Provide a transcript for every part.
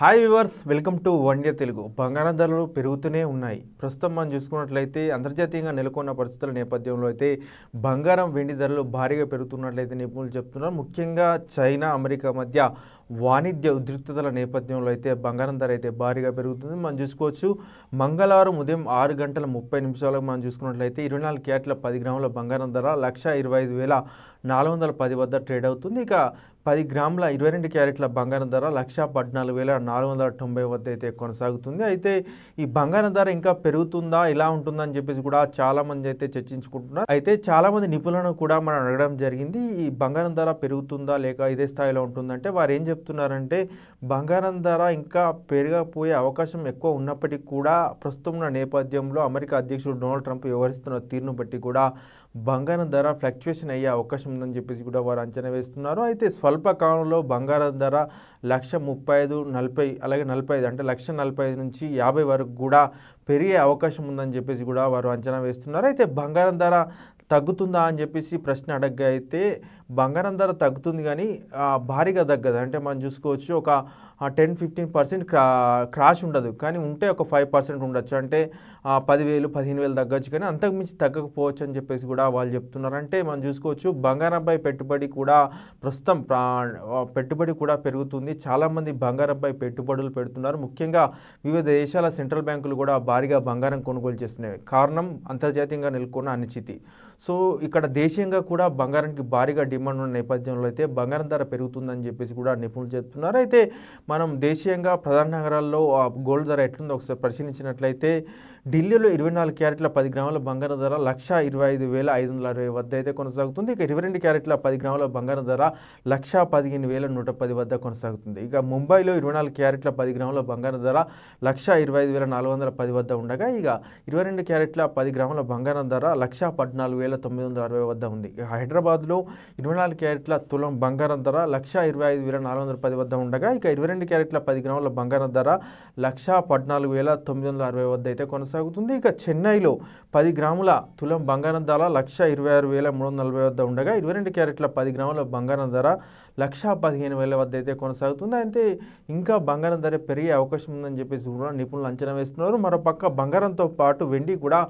Hi viewers welcome to one day Telugu బంగారం ధరలు పెరుగుతూనే ఉన్నాయి. ప్రస్తుతం మనం చూసుకున్నట్లయితే అంతర్జాతీయంగా నెలకొన్న పరిస్థితుల నేపథ్యంలో అయితే బంగారం వెండి ధరలు భారీగా పెరుగుతున్నట్లయితే నిపుణులు చెప్తున్నారు. ముఖ్యంగా చైనా అమెరికా మధ్య వాణిజ్య ఉద్రిక్తతల నేపథ్యంలో అయితే బంగారం ధర అయితే భారీగా పెరుగుతుంది. మనం చూసుకోవచ్చు మంగళవారం ఉదయం ఆరు గంటల ముప్పై నిమిషాలకు మనం చూసుకున్నట్లయితే ఇరవై నాలుగు క్యాట్ల పది గ్రాముల బంగారం ధర లక్ష ఇరవై ఐదు వేల నాలుగు వందల పది వద్ద ట్రేడ్ అవుతుంది. ఇక పది గ్రాముల ఇరవై రెండు క్యారెట్ల బంగారం ధర లక్ష పద్నాలుగు వేల నాలుగు వందల తొంభై వద్ద అయితే కొనసాగుతుంది. అయితే ఈ బంగారం ధర ఇంకా పెరుగుతుందా ఇలా ఉంటుందా అని చెప్పేసి కూడా చాలా మంది అయితే చర్చించుకుంటున్నారు. అయితే చాలా మంది నిపుణులను కూడా మనం అడగడం జరిగింది ఈ బంగారం ధర పెరుగుతుందా లేక ఇదే స్థాయిలో ఉంటుందంటే వారు ఏం చెప్తున్నారంటే బంగారం ధర ఇంకా పెరగపోయే అవకాశం ఎక్కువ ఉన్నప్పటికీ కూడా ప్రస్తుతం ఉన్న నేపథ్యంలో అమెరికా అధ్యక్షుడు డొనాల్డ్ ట్రంప్ వ్యవహరిస్తున్న తీరును బట్టి కూడా బంగారం ధర ఫ్లక్చువేషన్ అయ్యే అవకాశం ఉందని చెప్పేసి కూడా వారు అంచనా వేస్తున్నారు. అయితే స్వల్ప స్వల్పకాలంలో బంగారం ధర లక్ష ముప్పై ఐదు నలభై అలాగే నలభై ఐదు అంటే లక్ష నలభై ఐదు నుంచి యాభై వరకు కూడా పెరిగే అవకాశం ఉందని చెప్పేసి కూడా వారు అంచనా వేస్తున్నారు. అయితే బంగారం ధర తగ్గుతుందా అని చెప్పేసి ప్రశ్న అడగ్గా అయితే బంగారం ధర తగ్గుతుంది కానీ భారీగా తగ్గదు. అంటే మనం చూసుకోవచ్చు ఒక టెన్ ఫిఫ్టీన్ పర్సెంట్ క్రా క్రాష్ ఉండదు. కానీ ఉంటే ఒక ఫైవ్ పర్సెంట్ ఉండొచ్చు. అంటే పదివేలు పదిహేను వేలు తగ్గొచ్చు కానీ అంతకుమించి తగ్గకపోవచ్చు అని చెప్పేసి కూడా వాళ్ళు చెప్తున్నారు. అంటే మనం చూసుకోవచ్చు బంగారంపై పెట్టుబడి కూడా ప్రస్తుతం పెట్టుబడి కూడా పెరుగుతుంది. చాలామంది బంగారంపై పెట్టుబడులు పెడుతున్నారు. ముఖ్యంగా వివిధ దేశాల సెంట్రల్ బ్యాంకులు కూడా భారీగా బంగారం కొనుగోలు చేస్తున్నాయి. కారణం అంతర్జాతీయంగా నెలకొన్న అనిశ్చితి. సో ఇక్కడ దేశీయంగా కూడా బంగారానికి భారీగా డిమాండ్ ఉన్న నేపథ్యంలో అయితే బంగారం ధర పెరుగుతుందని చెప్పేసి కూడా నిపుణులు చెప్తున్నారు. అయితే మనం దేశీయంగా ప్రధాన నగరాల్లో ఆ గోల్డ్ ధర ఎట్లుందో ఒకసారి పరిశీలించినట్లయితే ఢిల్లీలో ఇరవై నాలుగు క్యారెట్ల పది గ్రాముల బంగారం ధర లక్ష ఇరవై ఐదు వేల ఐదు వందల అరవై వద్ద అయితే కొనసాగుతుంది. ఇక ఇరవై రెండు క్యారెట్ల పది గ్రాముల బంగారం ధర లక్ష పదిహేను వేల నూట పది వద్ద కొనసాగుతుంది. ఇక ముంబైలో ఇరవై నాలుగు క్యారెట్ల పది గ్రాముల బంగారం ధర లక్ష ఇరవై ఐదు వేల నాలుగు వందల పది వద్ద ఉండగా ఇక ఇరవై రెండు క్యారెట్ల పది గ్రాముల బంగారం ధర లక్ష పద్నాలుగు వేల తొమ్మిది వందల అరవై వద్ద ఉంది. హైదరాబాద్లో ఇరవై నాలుగు క్యారెట్ల తులం బంగారం ధర లక్ష ఇరవై ఐదు వేల నాలుగు వందల పది వద్ద ఉండగా ఇక ఇరవై రెండు క్యారెట్ల పది గ్రాముల బంగారం ధర లక్ష పద్నాలుగు వేల తొమ్మిది వందల అరవై వద్ద అయితే కొనసాగుతుంది. ఇక చెన్నైలో పది గ్రాముల తులం బంగారం ధర లక్ష ఇరవై ఆరు వేల మూడు వందల నలభై వద్ద ఉండగా ఇరవై రెండు క్యారెట్ల పది గ్రాముల బంగారం ధర లక్ష పదిహేను వేల వద్ద అయితే కొనసాగుతుంది. అయితే ఇంకా బంగారం ధర పెరిగే అవకాశం ఉందని చెప్పేసి కూడా నిపుణులు అంచనా వేస్తున్నారు. మరోపక్క బంగారంతో పాటు వెండి కూడా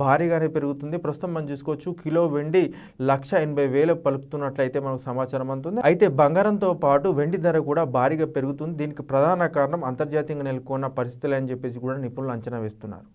భారీగానే పెరుగుతుంది. ప్రస్తుతం మనం చూసుకోవచ్చు కిలో వెండి లక్ష ఎనభై వేలు పలుకుతున్నట్లయితే మనకు సమాచారం అందుతుంది. అయితే బంగారంతో పాటు వెండి ధర కూడా భారీగా పెరుగుతుంది. దీనికి ప్రధాన కారణం అంతర్జాతీయంగా నెలకొన్న పరిస్థితులు అని చెప్పేసి కూడా నిపుణులు అంచనా వేస్తున్నారు.